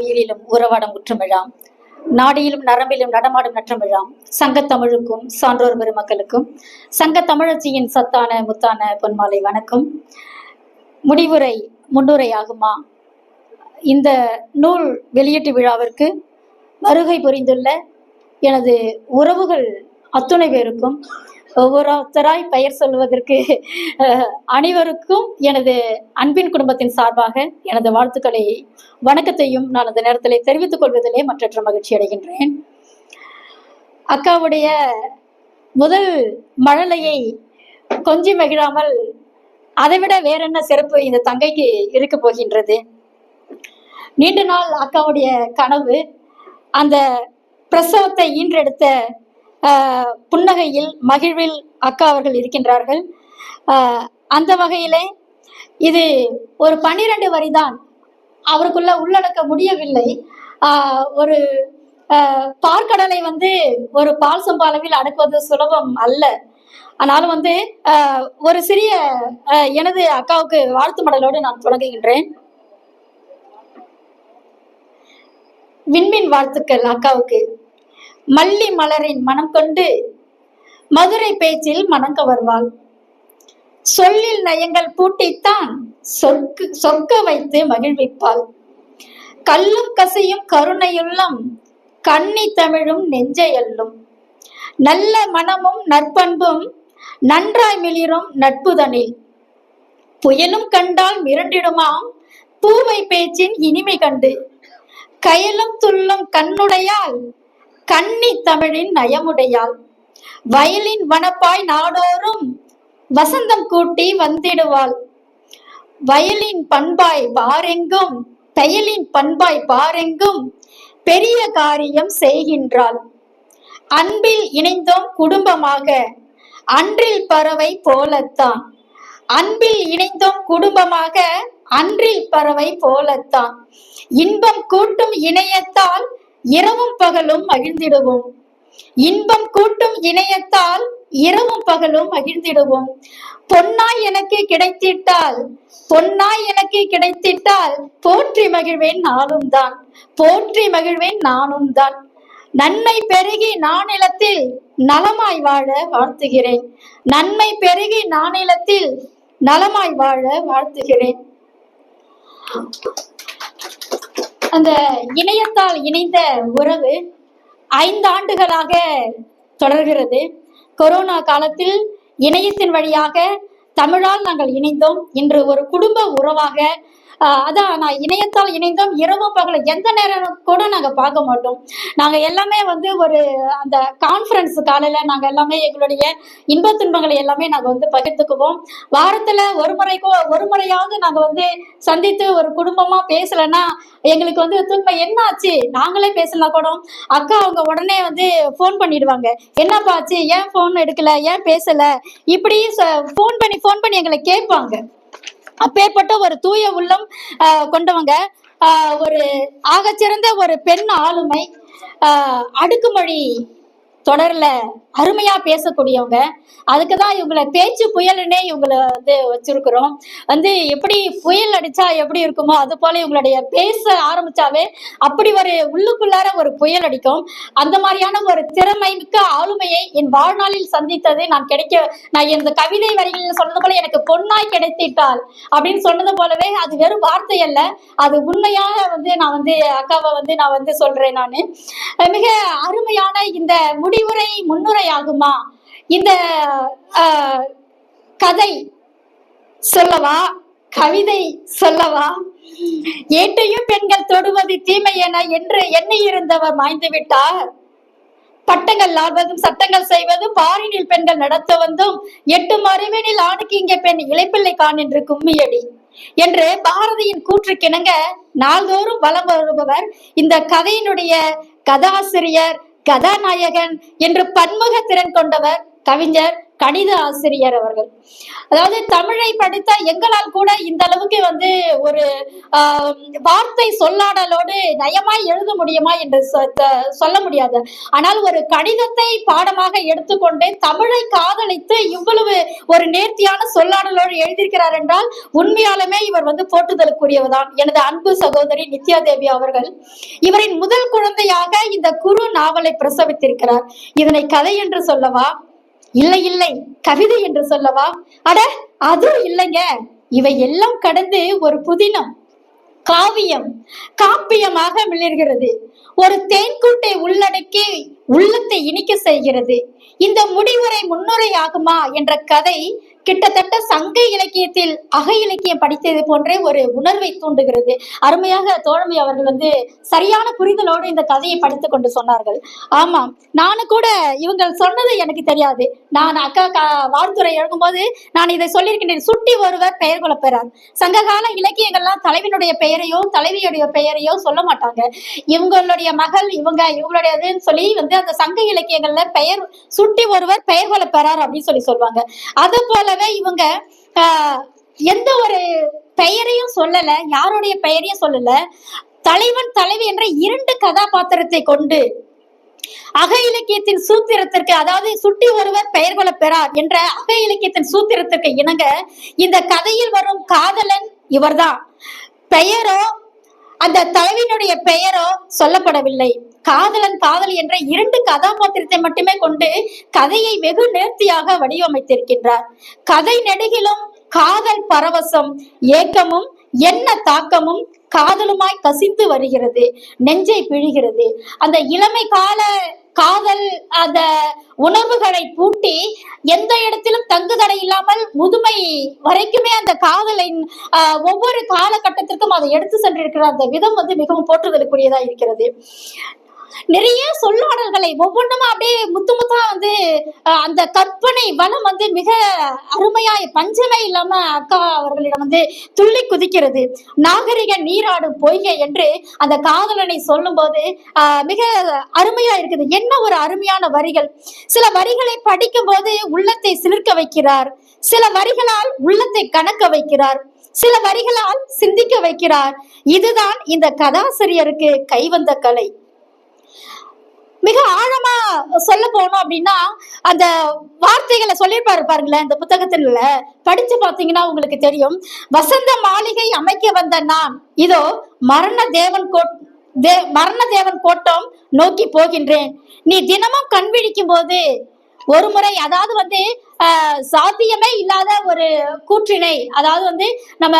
உயிரிலும் உறவாடும் குற்றமிழாம். நாடியிலும் நரம்பிலும் நடமாடும் நற்றமிழாம். சங்கத்தமிழுக்கும் சான்றோர் பெருமக்களுக்கும் சங்க தமிழச்சியின் சத்தான முத்தான பொன்மாலை வணக்கம். முடிவுரை முன்னுரை ஆகுமா இந்த நூல் வெளியீட்டு விழாவிற்கு வருகை புரிந்துள்ள எனது உறவுகள் அத்துணை பேருக்கும் ஒவ்வொருத்தராய் பெயர் சொல்வதற்கு அனைவருக்கும் எனது அன்பின் குடும்பத்தின் சார்பாக எனது வாழ்த்துக்களை வணக்கத்தையும் நான் அந்த நேரத்தில் தெரிவித்துக் கொள்வதிலே மற்றற்ற மகிழ்ச்சி அடைகின்றேன். அக்காவுடைய முதல் மழலையை கொஞ்சி மகிழாமல் அதைவிட வேற என்ன சிறப்பு இந்த தங்கைக்கு இருக்க போகின்றது? நீண்ட நாள் அக்காவுடைய கனவு அந்த பிரசவத்தை ஈன்றெடுத்த புன்னகையில் மகிழ்வில் அக்கா அவர்கள் இருக்கின்றார்கள். அந்த வகையிலே இது ஒரு பன்னிரண்டு வரிதான். அவருக்குள்ள உள்ளடக்க முடியவில்லை. ஒரு ஆஹ், பார்க்கடலை வந்து ஒரு பால் சம்பாளவில் அளவில் அடக்குவது சுலபம் அல்ல. ஆனாலும் வந்து ஒரு சிறிய எனது அக்காவுக்கு வாழ்த்து மடலோடு நான் தொடங்குகின்றேன். விண்மின் வாழ்த்துக்கள் அக்காவுக்கு. மல்லி மலரின் மனம் கொண்டு மதுரை பேச்சில் மணங்க வருவாள் சொல்லில் நயங்கள் பூட்டித்தான் சொற்கு சொர்க்க வைத்து மகிழ்விப்பாள். கல்லும் கசையும் கருணையுள்ளம் கண்ணி தமிழும் நெஞ்சையல்லும் நல்ல மனமும் நற்பண்பும் நன்றாய் மிளிரும் நட்புதனில். புயலும் கண்டால் மிரண்டிடுமாம் பூவை பேச்சின் இனிமை கண்டு. கயலும் துள்ளும் கண்ணுடையால் கன்னி தமிழின் நயமுடையாள். வயலின் வனப்பாய் நாடோறும் வசந்தம் கூட்டி வந்திடுவாள். வயலின் பண்பாய் பாரெங்கும் பெயலின் பண்பாய் பாரெங்கும் பெரிய காரியம் செய்கின்றாள். அன்பில் இணைந்தோம் குடும்பமாக அன்றில் பறவை போலத்தான். அன்பில் இணைந்தோம் குடும்பமாக அன்றில் பறவை போலத்தான். இன்பம் கூட்டும் இணையத்தால் இரவும் பகலும் மகிழ்ந்திடுவோம். இன்பம் கூட்டும் இணையத்தால் இரவும் பகலும் மகிழ்ந்திடுவோம். பொன்னாய் எனக்கு கிடைத்திட்டால் பொன்னாய் எனக்கு கிடைத்திட்டால் போற்றி மகிழ்வேன் நானும் தான் போற்றி மகிழ்வேன் நானும் தான். நன்மை பெருகி நானிலத்தில் நலமாய் வாழ வாழ்த்துகிறேன். நன்மை பெருகி நானிலத்தில் நலமாய் வாழ வாழ்த்துகிறேன். அந்த இணையத்தால் இணைந்த உறவு ஐந்து ஆண்டுகளாக தொடர்கிறது. கொரோனா காலத்தில் இணையத்தின் வழியாக தமிழால் நாங்கள் இணைந்தோம். இன்று ஒரு குடும்ப உறவாக அதான் நான் இணையத்தால் இணைந்தோம் இரவு பகல எந்த நேரம் கூட நாங்கள் பார்க்க மாட்டோம். நாங்கள் எல்லாமே வந்து ஒரு அந்த கான்ஃபரன்ஸ் காலையில் நாங்கள் எல்லாமே எங்களுடைய இன்ப துன்பங்களை எல்லாமே நாங்கள் வந்து பகிர்ந்துக்குவோம். வாரத்தில் ஒரு முறைக்கோ ஒரு முறையாவது நாங்கள் வந்து சந்தித்து ஒரு குடும்பமாக பேசலைன்னா எங்களுக்கு வந்து துன்பம் என்ன ஆச்சு நாங்களே பேசலாம் கூட? அக்கா அவங்க உடனே வந்து ஃபோன் பண்ணிடுவாங்க. என்னப்பா ஆச்சு? ஏன் ஃபோன் எடுக்கல? ஏன் பேசலை? இப்படி ஃபோன் பண்ணி ஃபோன் பண்ணி எங்களை கேட்பாங்க. அப்பேற்பட்ட ஒரு தூய உள்ளம் கொண்டவங்க. ஒரு ஆகச்சிறந்த ஒரு பெண் ஆளுமை அடுக்குமொழி தொடர்ல அருமையா பேசக்கூடியவங்க. அதுக்கு தான் இவங்களை பேச்சு புயலுன்னே இவங்களை வந்து வச்சிருக்கிறோம். வந்து எப்படி புயல் அடிச்சா எப்படி இருக்குமோ அது போல இவங்களுடைய பேச ஆரம்பிச்சாவே அப்படி ஒரு உள்ளுக்குள்ளார ஒரு புயல் அடிக்கும். அந்த மாதிரியான ஒரு திறமை மிக்க ஆளுமையை என் வாழ்நாளில் சந்தித்தது நான் கிடைக்க நான் இந்த கவிதை வரிகளில் சொன்னது போல எனக்கு பொன்னாய் கிடைத்திட்டால் அப்படின்னு சொன்னது போலவே அது வெறும் வார்த்தை அல்ல. அது உண்மையாக வந்து நான் வந்து அக்காவை வந்து நான் வந்து சொல்றேன் நான். மிக அருமையான இந்த முடிவுரை முன்னுரையாகுமா? இந்த கதை சொல்லவா? கவிதை சொல்லவா? ஏட்டையும் பெண்கள் தொடுவது தீமை என என்று எண்ணி இருந்தவர் மாய்ந்து விட்டார் பட்டங்கள் ஆள்வதும் சட்டங்கள் செய்வதும் பாரினில் பெண்கள் நடத்த வந்தும் எட்டு அறிவினில் ஆணுக்கு இங்கே பெண் இழைப்பிள்ளை கான் என்று கும்மியடி. என்று பாரதியின் கூற்று கிணங்க நாள்தோறும் வலம் வருபவர் இந்த கதையினுடைய கதாசிரியர் கதாநாயகன் என்று பன்முக திறன் கொண்டவர் கவிஞர் கணித ஆசிரியர் அவர்கள். அதாவது தமிழை படித்த எங்களால் கூட இந்த அளவுக்கு வந்து ஒரு வார்த்தை சொல்லாடலோடு நயமாய் எழுத முடியுமா என்று சொ- சொல்ல முடியாது. ஆனால் ஒரு கணிதத்தை பாடமாக எடுத்துக்கொண்டு தமிழை காதலித்து இவ்வளவு ஒரு நேர்த்தியான சொல்லாடலோடு எழுதியிருக்கிறார் என்றால் உண்மையாலுமே இவர் வந்து போட்டுதலுக்குரியவர்தான் எனது அன்பு சகோதரி நித்யா தேவி அவர்கள் இவரின் முதல் குழந்தையாக இந்த குறு நாவலை பிரசவித்திருக்கிறார். இதனை கதை என்று சொல்லவா? இல்லை இல்லை கவிதை என்று சொல்லவா? அட அதுவும் இல்லைங்க. இவை எல்லாம் கடந்து ஒரு புதினம் காவியம் காப்பியமாக மிளர்கிறது. ஒரு தேன்கூட்டை உள்ளடக்கி உள்ளத்தை இனிக்க செய்கிறது. இந்த முடிவுரை முன்னுரை ஆகுமா என்ற கதை கிட்டத்தட்ட சங்க இலக்கியத்தில் அக இலக்கியம் படித்தது போன்றே ஒரு உணர்வை தூண்டுகிறது. அருமையாக தோழமை அவர்கள் வந்து சரியான புரிதலோடு இந்த கதையை படித்துக் கொண்டு சொன்னார்கள். ஆமாம் நானும் கூட இவங்க சொன்னது எனக்கு தெரியாது. நான் அக்கா கா வாழ்த்துறை எழுதும்போது நான் இதை சொல்லியிருக்கின்றேன். சுட்டி ஒருவர் பெயர் கொள்ளப்பெறார் சங்ககால இலக்கியங்கள்லாம் தலைவனுடைய பெயரையோ தலைவியுடைய பெயரையோ சொல்ல மாட்டாங்க. இவங்களுடைய மகள் இவங்க இவங்களுடையதுன்னு சொல்லி வந்து அந்த சங்க இலக்கியங்கள்ல பெயர் சுட்டி ஒருவர் பெயர் கொள்ளப்பெறார் அப்படின்னு சொல்லி சொல்லுவாங்க. அது போலவே இவங்க எந்த ஒரு பெயரையும் சொல்லல யாருடைய பெயரையும் சொல்லல. தலைவன் தலைவி என்ற இரண்டு கதாபாத்திரத்தை கொண்டு அக இலக்கியத்தின் சூத்திரத்திற்கு அதாவது சுட்டி ஒருவர் பெயர் கொள்ள பெறார் என்ற அக இலக்கியத்தின் சூத்திரத்திற்கு இணங்க இந்த கதையில் வரும் காதலன் இவர்தான். பெயரோ அந்த தலைவியினுடைய பெயரோ சொல்லப்படவில்லை. காதலன் காதலி என்ற இரண்டு கதாபாத்திரத்தை மட்டுமே கொண்டு கதையை வெகு நேர்த்தியாக வடிவமைத்திருக்கின்றார். கதை நெடுகிலும் காதல் பரவசம் ஏக்கமும் என்ன தாக்கமும் காதலுமாய் கசிந்து வருகிறது. நெஞ்சை பிழிகிறது. அந்த இளமை கால காதல் அந்த உணர்வுகளை பூட்டி எந்த இடத்திலும் தங்குதடை இல்லாமல் முதுமை வரைக்குமே அந்த காதலின் ஆஹ், ஒவ்வொரு காலகட்டத்திற்கும் அதை எடுத்து சென்றிருக்கிற அந்த விதம் வந்து மிகவும் போற்றுதலுக்குரியதா இருக்கிறது. நிறைய சொல்லாடல்களை ஒவ்வொன்றும் அப்படியே முத்து முத்தா வந்து அந்த கற்பனை வளம் வந்து மிக அருமையாய் பஞ்சமே இல்லாம அக்கா அவர்களிடம் வந்து துள்ளி குதிக்கிறது. நாகரிக நீராடும் பொய்கை என்று அந்த காதலனை சொல்லும்போது ஆஹ், மிக அருமையா இருக்குது. என்ன ஒரு அருமையான வரிகள். சில வரிகளை படிக்கும் போது உள்ளத்தை சிலிர்க்க வைக்கிறார். சில வரிகளால் உள்ளத்தை கணக்க வைக்கிறார். சில வரிகளால் சிந்திக்க வைக்கிறார். இதுதான் இந்த கதாசிரியருக்கு கைவந்த கலை. மிக ஆழமா சொல்ல போனோம் அப்படின்னா அந்த வார்த்தைகளை சொல்லியிருப்பாரு பாருங்களேன் இந்த புத்தகத்துல படிச்சு பாத்தீங்கன்னா உங்களுக்கு தெரியும். வசந்த மாளிகை அமைக்க வந்த நான் இதோ மரண தேவன் கோட் தே மரண தேவன் கோட்டம் நோக்கி போகின்றேன். நீ தினமும் கண் விழிக்கும் போது ஒரு முறை அதாவது வந்து ஆஹ், சாத்தியமே இல்லாத ஒரு கூற்றினை அதாவது வந்து நம்ம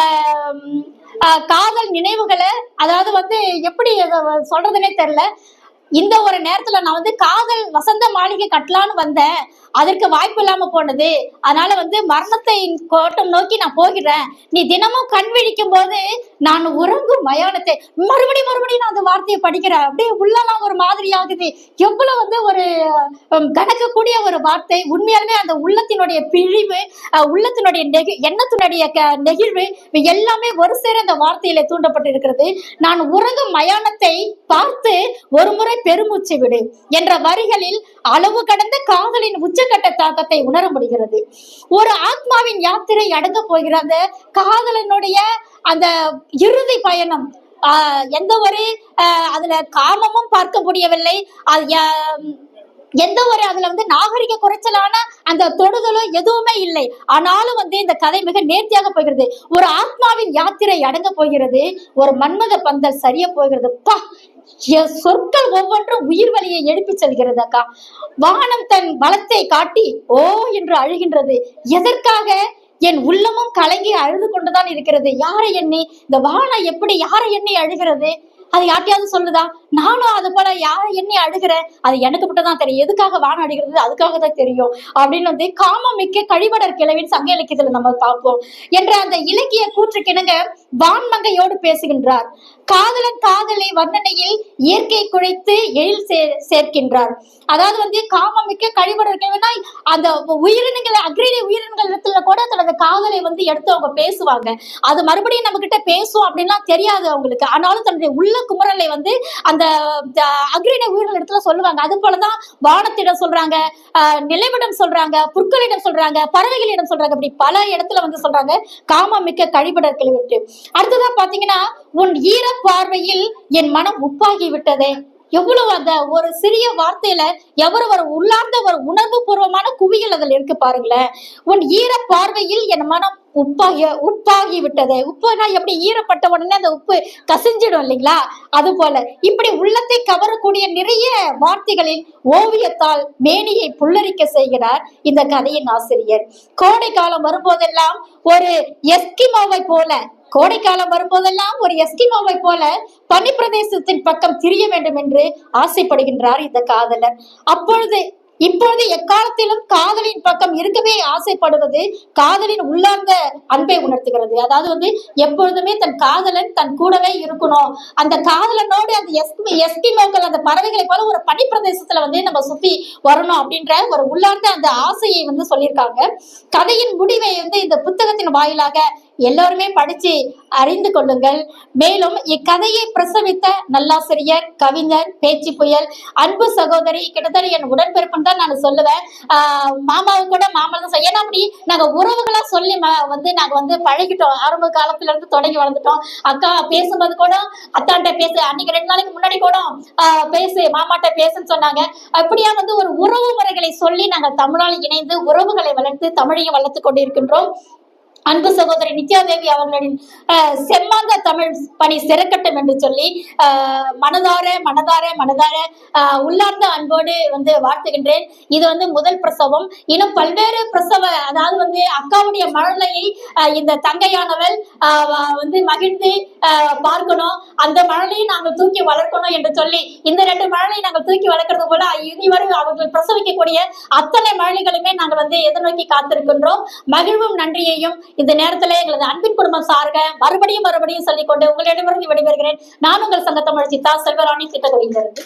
காதல் நினைவுகளை அதாவது வந்து எப்படி சொல்றதுன்னே சொல்றதுனே தெரியல. இந்த ஒரு நேரத்துல நான் வந்து காதல் வசந்த மாளிகை கட்டலான்னு வந்தேன். அதற்கு வாய்ப்பு இல்லாம போனது. அதனால வந்து மரணத்தை கோட்டம் நோக்கி நான் போகிறேன். நீ தினமும் கண் விழிக்கும் போது நான் உறங்கும் மயானத்தை. மறுபடியும் மறுபடியும் நான் அந்த வார்த்தையை படிக்கிறேன். அப்படியே உள்ளெல்லாம் ஒரு மாதிரி ஆகுது. எவ்வளவு வந்து ஒரு கணக்கக்கூடிய ஒரு வார்த்தை. உண்மையாலுமே அந்த உள்ளத்தினுடைய பிழிவு உள்ளத்தினுடைய நெகி எண்ணத்தினுடைய க- நெகிழ்வு எல்லாமே ஒரு சேர அந்த வார்த்தையில தூண்டப்பட்டிருக்கிறது. நான் உறங்கும் மயானத்தை பார்த்து ஒரு முறை பெருமூச்சு விடு. என்ற வரிகளில் அளவு கடந்த காதலின் உச்சகட்ட தாக்கத்தை உணர முடிகிறது ஒரு ஆத்மாவின் யாத்திரை அடங்க போகிற அந்த காதலனுடைய அந்த இறுதி பயணம் எந்த ஒரு அதுல காமமும் பார்க்க முடியவில்லை. அது எந்த ஒரு அதுல வந்து நாகரிக குறைச்சலான அந்த தொடுதலோ எதுவுமே இல்லை. ஆனாலும் வந்து இந்த கதை மிக நேர்த்தியாக போகிறது. ஒரு ஆத்மாவின் யாத்திரை அடங்க போகிறது. ஒரு மன்மத பந்தல் சரிய போகிறது. பா சொற்கள் ஒவ்வொன்றும் உயிர் வலியை எழுப்பி செல்கிறது அக்கா. வானம் தன் பலத்தை காட்டி ஓ என்று அழுகின்றது. எதற்காக? என் உள்ளமும் கலங்கி அழுது கொண்டுதான் இருக்கிறது. யாரை எண்ணி? இந்த வானம் எப்படி யாரை எண்ணி அழுகிறது? அது யார்ட்டையாவது சொல்லுதா? நானும் அது போல யாரை எண்ணி அழுகிறேன் அது எனக்கு மட்டும் தான் தெரியும். எதுக்காக வானம் அழுகிறது அதுக்காக தான் தெரியும். அப்படின்னு வந்து காமம் மிக்க கழிவடர் கிழவின் சங்க இலக்கியத்துல நம்ம பார்ப்போம். என்ற அந்த இலக்கிய கூற்றுக்கிணங்க வான்மங்கையோடு பேசுகின்றார். காதலன் காதலை வர்ணனையில் இயற்கை குழைத்து எழில் சே- சேர்க்கின்றார். அதாவது வந்து காமம் மிக்க கழிவடர் கிழவினா அந்த உயிரினங்கள் அக்ரிணி உயிரினங்கள் இடத்துல கூட தனது காதலை வந்து எடுத்து அவங்க பேசுவாங்க. அது மறுபடியும் நம்ம கிட்ட பேசும் அப்படின்லாம் தெரியாது அவங்களுக்கு. ஆனாலும் தன்னுடைய உள்ள குமரலை வந்து அந்த அக்ரிண உயிர்கள் இடத்துல சொல்லுவாங்க. அது போலதான் வானத்திடம் சொல்றாங்க அஹ், சொல்றாங்க புற்களிடம் சொல்றாங்க பறவைகளிடம் சொல்றாங்க. அப்படி பல இடத்துல வந்து சொல்றாங்க. காமம் மிக்க கழிபடர்கள் விட்டு. அடுத்ததா பாத்தீங்கன்னா உன் ஈர பார்வையில் என் மனம் உப்பாகி விட்டதே எவ்வளவு அந்த ஒரு சிறிய வார்த்தையில எவ்வளவு ஒரு உள்ளார்ந்த ஒரு உணர்வு பூர்வமான குவியல் அதில் இருக்கு பாருங்களேன். உன் ஈர பார்வையில் என் மனம் உப்பாகி உப்பாகி விட்டது. உப்புனா எப்படி ஈரப்பட்ட உடனே அந்த உப்பு கசிஞ்சிடும் இல்லைங்களா? அது போல இப்படி உள்ளத்தை கவரக்கூடிய நிறைய வார்த்தைகளில் ஓவியத்தால் மேனியை புல்லரிக்க செய்கிறார் இந்த கதையின் ஆசிரியர். கோடை காலம் வரும்போதெல்லாம் ஒரு எஸ்கிமோவை போல கோடைக்காலம் வரும்போதெல்லாம் ஒரு எஸ்கிமோவை போல பனிப்பிரதேசத்தின் பக்கம் திரிய வேண்டும் என்று ஆசைப்படுகின்றார் இந்த காதலர். அப்பொழுது இப்பொழுது எக்காலத்திலும் காதலின் பக்கம் இருக்கவே ஆசைப்படுவது காதலின் உள்ளார்ந்த அன்பை உணர்த்துகிறது. அதாவது வந்து எப்பொழுதுமே தன் காதலன் தன் கூடவே இருக்கணும். அந்த காதலனோடு அந்த எஸ்கி எஸ்கிமோக்கள் அந்த பறவைகளை போல ஒரு பனிப்பிரதேசத்துல வந்து நம்ம சுத்தி வரணும் அப்படின்ற ஒரு உள்ளார்ந்த அந்த ஆசையை வந்து சொல்லியிருக்காங்க. கதையின் முடிவை வந்து இந்த புத்தகத்தின் வாயிலாக எல்லோருமே படித்து அறிந்து கொள்ளுங்கள். மேலும் இக்கதையை பிரசவித்த நல்லாசிரியர் கவிஞர் பேச்சு புயல் அன்பு சகோதரி கிட்டத்தட்ட என் உடன்பிறப்புன்னு தான் நான் சொல்லுவேன். மாமாவும் கூட மாமா தான் ஏன்னா அப்படி நாங்கள் உறவுகளாக சொல்லி வந்து நாங்கள் வந்து பழகிட்டோம். ஆரம்ப காலத்துலேருந்து தொடங்கி வளர்ந்துட்டோம். அக்கா பேசும்போது கூட அத்தான்ட்ட பேசு அன்னைக்கு ரெண்டு நாளைக்கு முன்னாடி கூட பேசு மாமாட்ட பேசுன்னு சொன்னாங்க. அப்படியா வந்து ஒரு உறவு முறைகளை சொல்லி நாங்கள் தமிழால் இணைந்து உறவுகளை வளர்த்து தமிழையும் வளர்த்து கொண்டிருக்கின்றோம். அன்பு சகோதரி நித்யாதேவி அவர்களின் செம்மாங்க செம்மாந்த தமிழ் பணி சிறக்கட்டும் என்று சொல்லி மனதார மனதார மனதார ஆஹ், உள்ளார்ந்த அன்போடு வந்து வாழ்த்துகின்றேன். இது வந்து முதல் பிரசவம். இன்னும் பல்வேறு பிரசவ அதாவது வந்து அக்காவுடைய மழலையை ஆஹ், இந்த தங்கையானவள் ஆஹ், வந்து மகிழ்ந்து பார்க்கணும். அந்த மழலையை நாங்கள் தூக்கி வளர்க்கணும் என்று சொல்லி இந்த ரெண்டு மழலையை நாங்கள் தூக்கி வளர்க்கறது போல இனிவரும் அவர்கள் பிரசவிக்கக்கூடிய அத்தனை மழலைகளுமே நாங்கள் வந்து எதிர்நோக்கி காத்திருக்கின்றோம். மகிழ்வும் நன்றியையும் இந்த நேரத்துல எங்களது அன்பின் குடும்பம் சார்க மறுபடியும் மறுபடியும் சொல்லிக்கொண்டு உங்களிடமிருந்து விடைபெறுகிறேன். நான் உங்கள் சங்கத்தமிழ் சித்தா செல்வராணி திட்டக்குடியிலிருந்து